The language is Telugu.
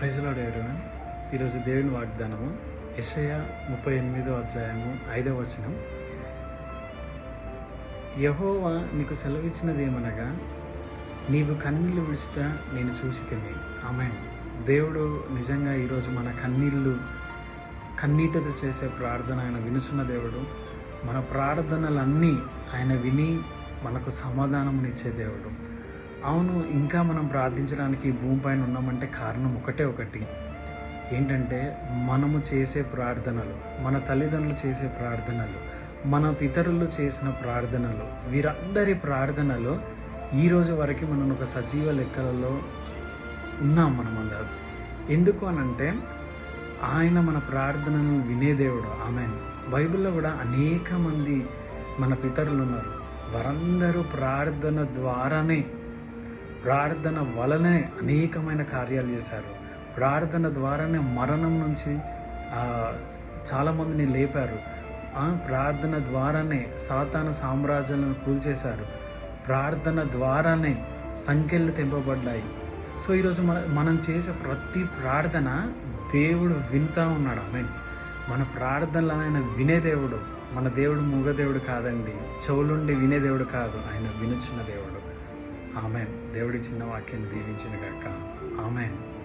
ప్రైజ్లాడు ఎవరైనా ఈరోజు దేవుని వాగ్దానము యెషయ ముప్పై ఎనిమిదో అధ్యాయము ఐదవ వచనం. యహోవా నీకు సెలవిచ్చినది ఏమనగా నీవు కన్నీళ్ళు విడిచితే నేను చూసి తిని. ఆమె దేవుడు నిజంగా ఈరోజు మన కన్నీళ్ళు కన్నీటితో చేసే ప్రార్థన ఆయన వినుచున్న దేవుడు. మన ప్రార్థనలన్నీ ఆయన విని మనకు సమాధానమునిచ్చే దేవుడు. అవును ఇంకా మనం ప్రార్థించడానికి భూమిపైన ఉన్నామంటే కారణం ఒకటే ఒకటి. ఏంటంటే మనము చేసే ప్రార్థనలు మన తల్లిదండ్రులు చేసే ప్రార్థనలు మన పితరులు చేసిన ప్రార్థనలు వీరందరి ప్రార్థనలు ఈ రోజు వరకు మనం ఒక సజీవ లెక్కలలో ఉన్నాం మనం అందరం ఎందుకు అనంటే ఆయన మన ప్రార్థనను వినే దేవుడు. ఆమె బైబిల్లో కూడా అనేక మంది మన పితరులు ఉన్నారు. వారందరూ ప్రార్థన ద్వారానే ప్రార్థన వలనే అనేకమైన కార్యాలు చేశారు. ప్రార్థన ద్వారానే మరణం నుంచి చాలామందిని లేపారు. ప్రార్థన ద్వారానే సాతాన సామ్రాజ్యాలను కూల్చేశారు. ప్రార్థన ద్వారానే సంఖ్యలు తెంపబడ్డాయి. సో ఈరోజు మన మనం చేసే ప్రతి ప్రార్థన దేవుడు వింటా ఉన్నాడు. ఆమె మన ప్రార్థనలు ఆయన వినే దేవుడు మన దేవుడు మూగ దేవుడు కాదండి. చెవులుండి వినే దేవుడు కాదు. ఆయన వినుచున్న దేవుడు. ఆమెన్. దేవుడి చిన్న వాక్యాన్ని దీవించిన గాక. ఆమెన్.